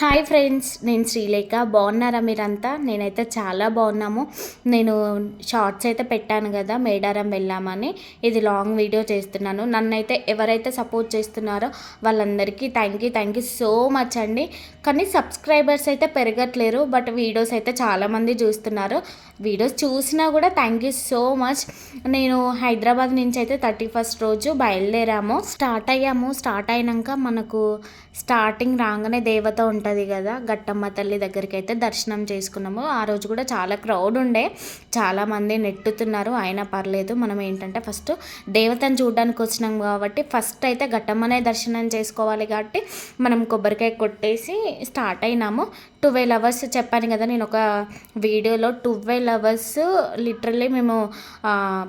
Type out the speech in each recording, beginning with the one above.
Hi friends నేను శ్రీలేఖ. బాగున్నారా మీరంతా? నేనైతే చాలా బాగున్నాము. నేను షార్ట్స్ అయితే పెట్టాను కదా మేడారం వెళ్ళామని ఇది లాంగ్ వీడియో చేస్తున్నాను. నన్నైతే ఎవరైతే సపోర్ట్ చేస్తున్నారో వాళ్ళందరికీ thank you thank you so much అండి. కానీ సబ్స్క్రైబర్స్ అయితే పెరగట్లేరు బట్ వీడియోస్ అయితే చాలామంది చూస్తున్నారు. వీడియోస్ చూసినా కూడా థ్యాంక్ యూ సో మచ్ నేను హైదరాబాద్ నుంచి అయితే థర్టీ ఫస్ట్ రోజు బయలుదేరాము. స్టార్ట్ అయ్యాము. స్టార్ట్ అయినాక మనకు స్టార్టింగ్ రాగానే దేవత ఉంటుంది కదా. గట్టమ్మ తల్లి దగ్గరికి అయితే దర్శనం చేసుకున్నాము. ఆ రోజు కూడా చాలా క్రౌడ్ ఉండే. చాలామంది నెట్టుతున్నారు. అయినా పర్లేదు. మనం ఏంటంటే ఫస్ట్ దేవతను చూడడానికి వచ్చినాం కాబట్టి ఫస్ట్ అయితే గట్టమ్మనే దర్శనం చేసుకోవాలి కాబట్టి మనం కొబ్బరికాయ కొట్టేసి స్టార్ట్ అయినాము. ట్వెల్వ్ అవర్స్ చెప్పాను కదా. నేను ఒక వీడియోలో ట్వెల్వ్ అవర్స్ లిటరల్లీ మేము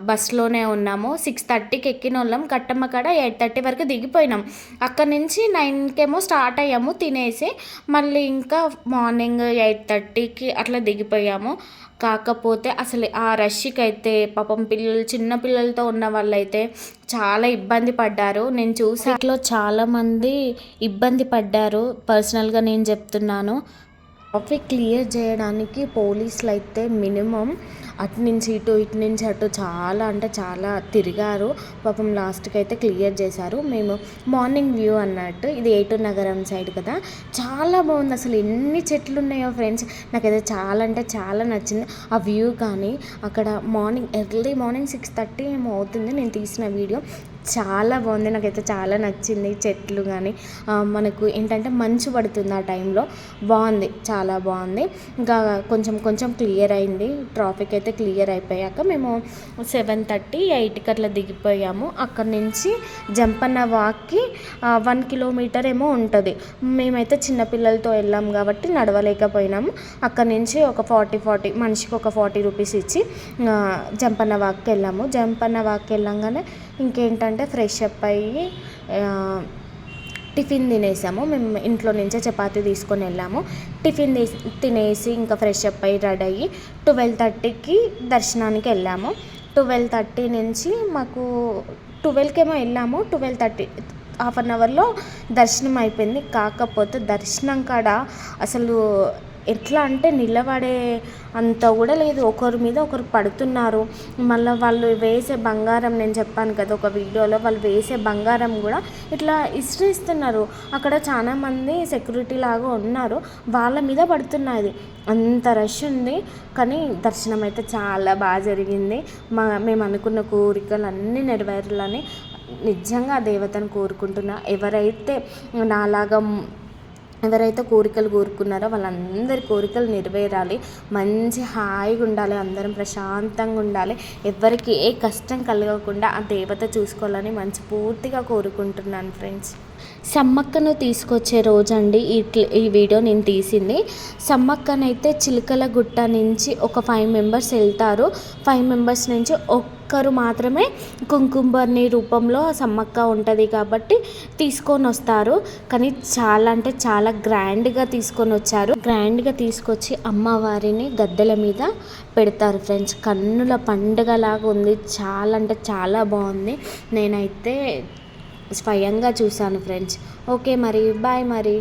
బస్లోనే ఉన్నాము. సిక్స్ థర్టీకి ఎక్కిన వాళ్ళం. కట్టమ్మ కాడ ఎయిట్ థర్టీ వరకు దిగిపోయినాం. అక్కడ నుంచి నైన్కేమో స్టార్ట్ అయ్యాము. తినేసి మళ్ళీ ఇంకా మార్నింగ్ ఎయిట్ థర్టీకి అట్లా దిగిపోయాము. కాకపోతే అసలు ఆ రష్కి అయితే పాపం పిల్లలు చిన్న పిల్లలతో ఉన్న వాళ్ళైతే చాలా ఇబ్బంది పడ్డారు. నేను చూసి చాలామంది ఇబ్బంది పడ్డారు. పర్సనల్గా నేను చెప్తున్నాను. ట్రాఫిక్ క్లియర్ చేయడానికి పోలీసులు అయితే మినిమం అటు నుంచి ఇటు ఇటు నుంచి అటు చాలా అంటే చాలా తిరిగారు. పాపం లాస్ట్కి అయితే క్లియర్ చేశారు. మేము మార్నింగ్ వ్యూ అన్నట్టు ఇది ఏటు నగరం సైడ్ కదా. చాలా బాగుంది అసలు. ఎన్ని చెట్లు ఉన్నాయో ఫ్రెండ్స్. నాకైతే చాలా అంటే చాలా నచ్చింది. ఆ వ్యూ కానీ అక్కడ morning early morning six thirty ఏమో అవుతుంది నేను తీసిన వీడియో. చాలా బాగుంది. నాకైతే చాలా నచ్చింది చెట్లు కానీ మనకు ఏంటంటే మంచు పడుతుంది ఆ టైంలో. బాగుంది. చాలా బాగుంది. ఇంకా కొంచెం కొంచెం క్లియర్ అయింది. ట్రాఫిక్ అయితే క్లియర్ అయిపోయాక మేము సెవెన్ థర్టీ ఎయిట్కి అట్లా దిగిపోయాము. అక్కడ నుంచి జంపన్న వాక్కి వన్ కిలోమీటర్ ఏమో ఉంటుంది. మేమైతే చిన్నపిల్లలతో వెళ్ళాం కాబట్టి నడవలేకపోయినాము. అక్కడ నుంచి ఒక ఫార్టీ ఫార్టీ మనిషికి ఒక ఫార్టీ రూపీస్ ఇచ్చి జంపన్న వాక్కి వెళ్ళాము. జంపన్న వాక్కి వెళ్ళంగానే ఇంకేంటంటే ఫ్రెష్ అప్ అయ్యి టిఫిన్ తినేసాము. మేము ఇంట్లో నుంచే చపాతి తీసుకొని వెళ్ళాము. టిఫిన్ తినేసి ఇంకా ఫ్రెష్ అప్ అయ్యి రెడీ అయ్యి ట్వెల్వ్ థర్టీకి దర్శనానికి వెళ్ళాము. ట్వెల్వ్ థర్టీ నుంచి మాకు ట్వెల్వ్కేమో వెళ్ళాము. ట్వెల్వ్ థర్టీ హాఫ్ అన్ అవర్లో దర్శనం అయిపోయింది. కాకపోతే దర్శనం కాడ అసలు ఎట్లా అంటే నిలబడే అంత కూడా లేదు. ఒకరి మీద ఒకరు పడుతున్నారు. మళ్ళీ వాళ్ళు వేసే బంగారం నేను చెప్పాను కదా ఒక వీడియోలో వాళ్ళు వేసే బంగారం కూడా ఇట్లా ఇస్తున్నారు అక్కడ చాలామంది సెక్యూరిటీ లాగా ఉన్నారు. వాళ్ళ మీద పడుతున్నది. అంత రష్ ఉంది. కానీ దర్శనం అయితే చాలా బాగా జరిగింది. మా మేము అనుకున్న కోరికలు అన్నీ నెరవేరాలని నిజంగా దేవతను కోరుకుంటున్నా. ఎవరైతే నాలాగా ఎవరైతే కోరికలు కోరుకున్నారో వాళ్ళందరి కోరికలు నెరవేరాలి. మంచి హాయిగా ఉండాలి. అందరం ప్రశాంతంగా ఉండాలి. ఎవరికి ఏ కష్టం కలగకుండా ఆ దేవత చూసుకోవాలని మంచి పూర్తిగా కోరుకుంటున్నాను ఫ్రెండ్స్ సమ్మక్కను తీసుకొచ్చే రోజండి ఈ ఈ వీడియో నేను తీసింది. సమ్మక్కనైతే చిలుకల గుట్ట నుంచి ఒక ఫైవ్ మెంబర్స్ వెళ్తారు. ఫైవ్ మెంబర్స్ నుంచి ఒక్కరు మాత్రమే కుంకుమర్ని రూపంలో సమ్మక్క ఉంటుంది కాబట్టి తీసుకొని వస్తారు. కానీ చాలా అంటే చాలా గ్రాండ్గా తీసుకొని వచ్చారు. గ్రాండ్గా తీసుకొచ్చి అమ్మవారిని గద్దెల మీద పెడతారు ఫ్రెండ్స్. కన్నుల పండుగలాగా ఉంది. చాలా అంటే చాలా బాగుంది. నేనైతే స్వయంగా చూశాను ఫ్రెండ్స్. ఓకే మరి. బాయ్ మరి.